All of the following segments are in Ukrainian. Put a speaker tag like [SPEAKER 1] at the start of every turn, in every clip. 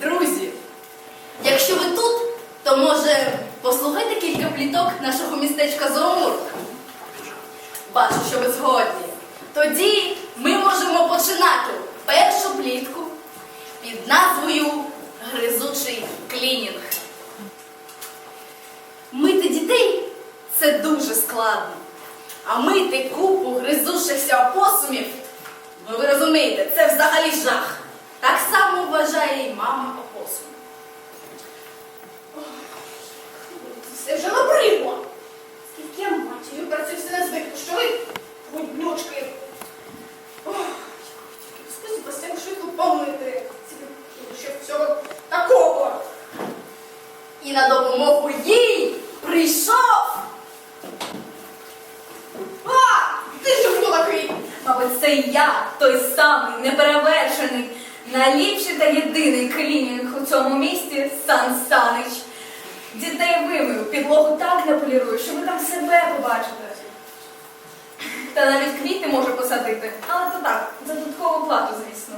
[SPEAKER 1] Друзі, якщо ви тут, то може послухайте кілька пліток нашого містечка Зоомурка. Бачу, що ви згодні. Тоді ми можемо починати першу плітку під назвою Гризучий клінінг. Мити дітей це дуже складно. А мити купу гризущихся опосумів, ну ви розумієте, це взагалі жах. Так само вважає і мама опосум.
[SPEAKER 2] Це вже набридло. Скільки я матію працюю все не звикну, що ви гуднючки. Скажіть, вас я швидко помити. Ще всього такого.
[SPEAKER 1] І на допомогу їй прийшов.
[SPEAKER 2] А, ти ж хто такий?
[SPEAKER 3] Мабуть, це я, той самий неперевершений, найліпший та єдиний клінінг у цьому місті Сан Санич. Дітей вимив, підлогу так наполірую, що ви там себе побачите. Та навіть квіти можу посадити, але то так, за додаткову плату, звісно.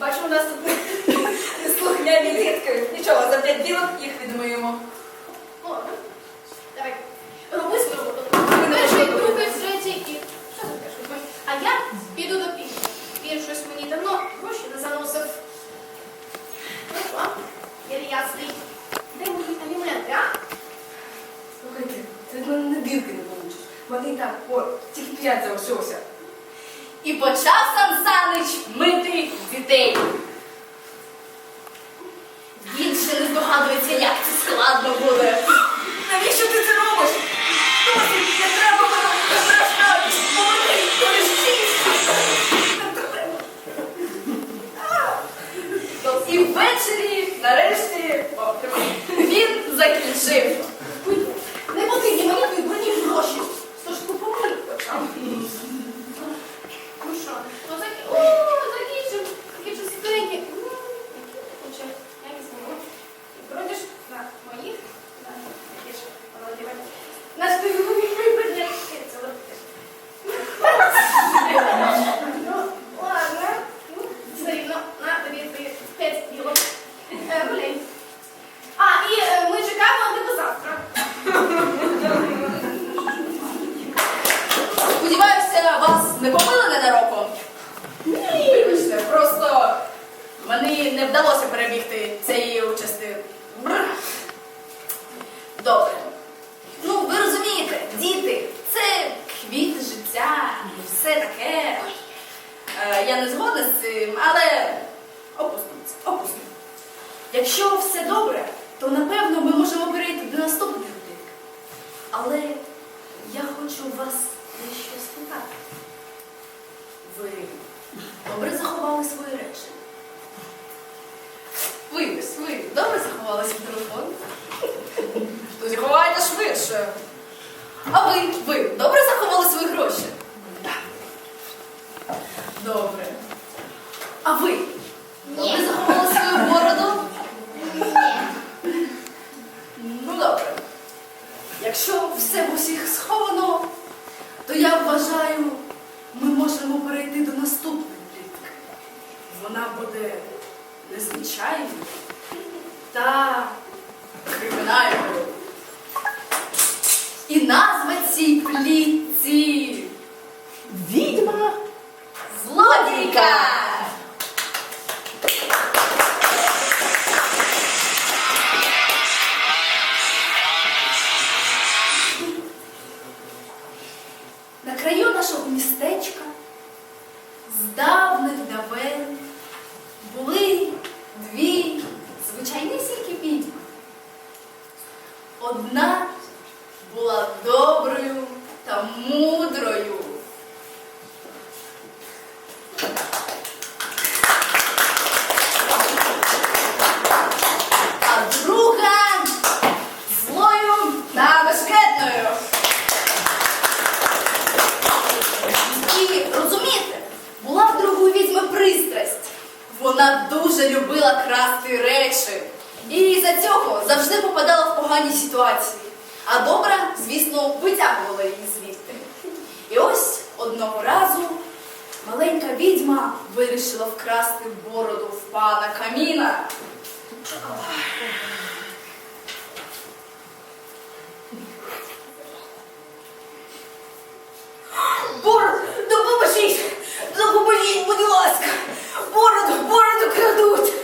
[SPEAKER 3] Бачу, у нас тут неслухняні дітки. Нічого, за п'ять білок їх відмиємо.
[SPEAKER 1] Якщо все добре, то напевно ми можемо перейти до наступної рубрики. Але я хочу вас дещо спитати. Ви добре заховали свої речі? Ви, ви добре заховали свій телефон? Тоді ховайте швидше. А ви, ви добре Одного разу маленька відьма вирішила вкрасти бороду в пана каміна. Бороду, допоможіть! Допоможіть, будь ласка! Бороду, бороду крадуть!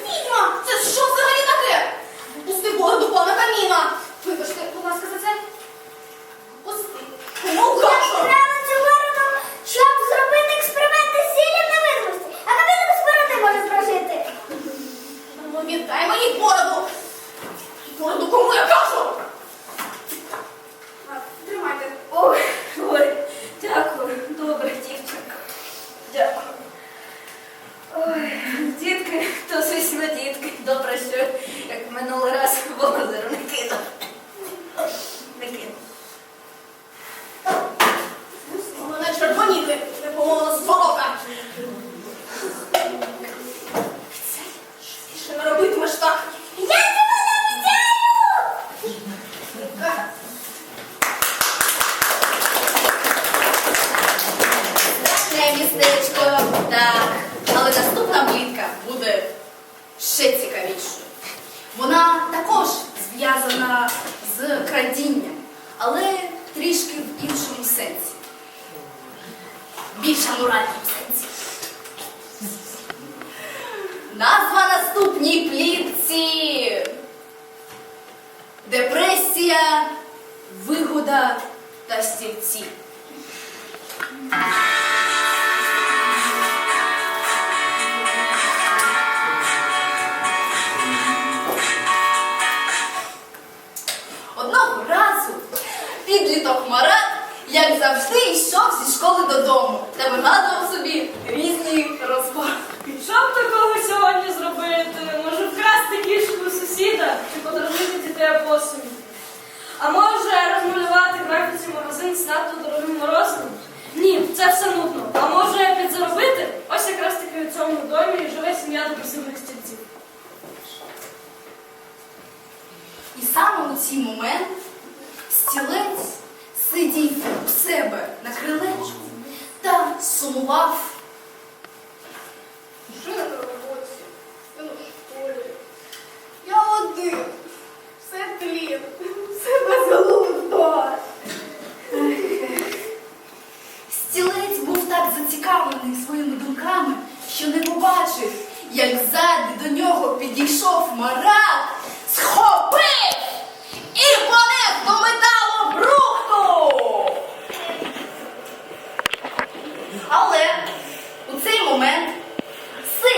[SPEAKER 1] Корупція, вигода та стільці. Одного разу підліток Марат, як завжди, йшов зі школи додому та вигадував собі.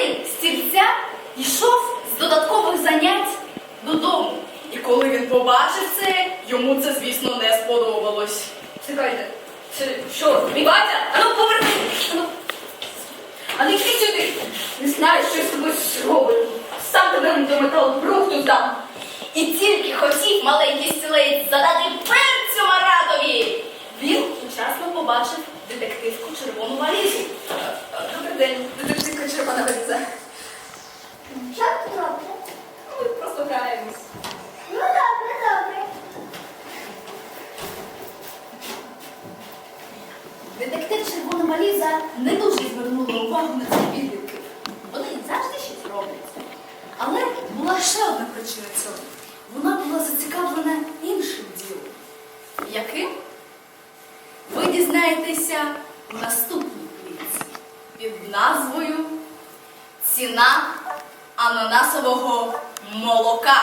[SPEAKER 1] Веселий стільця йшов з додаткових занять додому. І коли він побачив це, йому це, звісно, не сподобалось.
[SPEAKER 3] Чекайте, що, мій батя? Ану, поверни! А ну. не ну, йди сюди! Не знаю, що з тобою зроблю. Сам тебе до металу брухту.
[SPEAKER 1] І тільки хотів маленький стілець задати перцю маратові. Він вчасно побачив детективку червону валізу.
[SPEAKER 3] Добрий день,
[SPEAKER 1] детектив. 这是的本子。ананасового молока.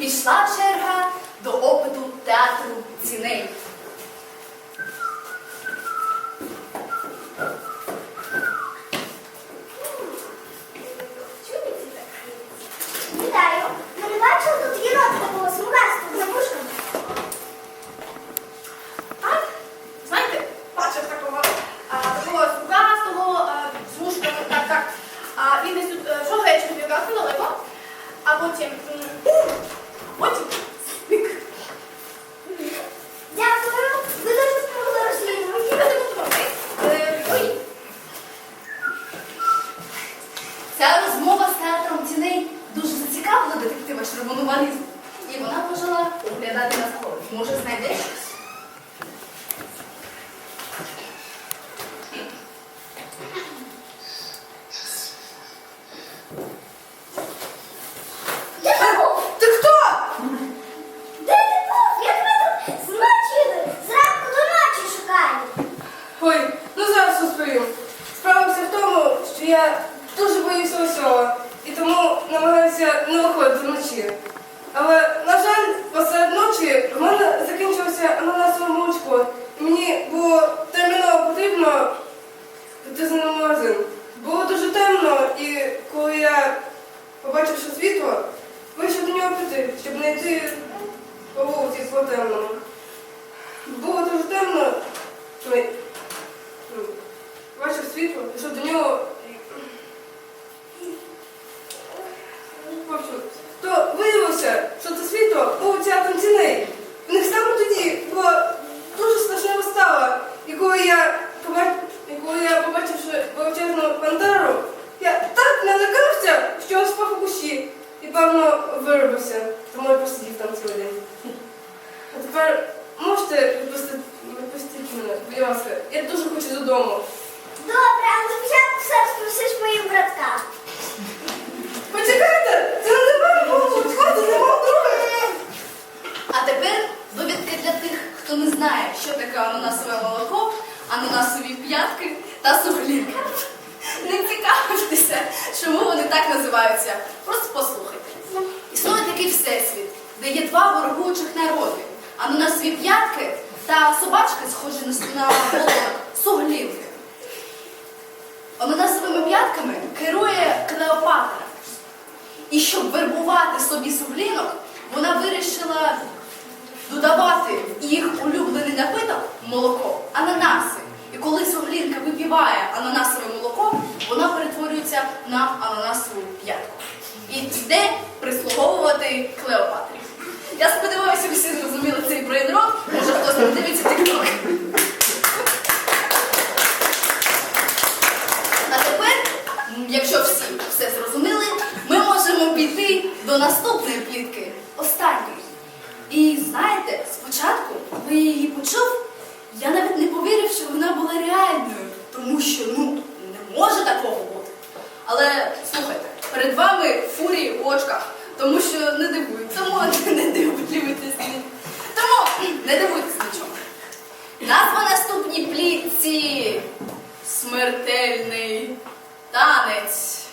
[SPEAKER 4] пішла черга до опиту театру ціней. Вітаю, ми не бачили тут єнота такого смугасту з напушками. Так, знаєте, бачив
[SPEAKER 5] такого е, е, а, він десь тут е, що гречку ну, а потім. м, What? Не йти по вулиці по темному. Було дуже темно. Ну, Бачив світло, пішов до нього. То виявилося, що це світло театром тіней. В них саме тоді була дуже страшна вистава. І коли я побачив, величезну пантеру, я так налякався, що спав у кущі і певно виробився. Тому я посидів там цілий день. А тепер можете відпустити, відпустити мене, будь ласка. Я дуже хочу додому.
[SPEAKER 4] Добре, але спочатку все розпросиш моїм браткам.
[SPEAKER 5] Почекайте! Це не мене було відходити, не мого друга!
[SPEAKER 1] А тепер довідка для тих, хто не знає, що таке ананасове молоко, ананасові п'ятки та суглінки. Не цікавтеся, чому вони так називаються. Просто послухайте. Існує такий всесвіт, де є два ворогуючих народи. Ананасові п'ятки та собачки, схожі на с- на волок, суглінки. Ананасовими п'ятками керує Клеопатра. І щоб вербувати собі суглінок, вона вирішила додавати їх улюблений напиток молоко, ананаси. І коли суглінка випіває ананасове молоко, вона перетворюється на ананасову п'ятку. І йде прислуговувати Клеопатрі. Я сподіваюся, всі не дивуйтесь нічого. Назва наступній плітці смертельний танець.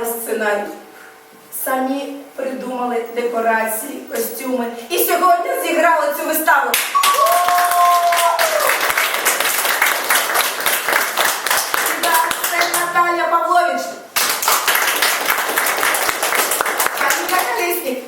[SPEAKER 6] писали сценарій, самі придумали декорації, костюми і сьогодні зіграли цю виставу. Наталя Павлович. Наталя Лісник.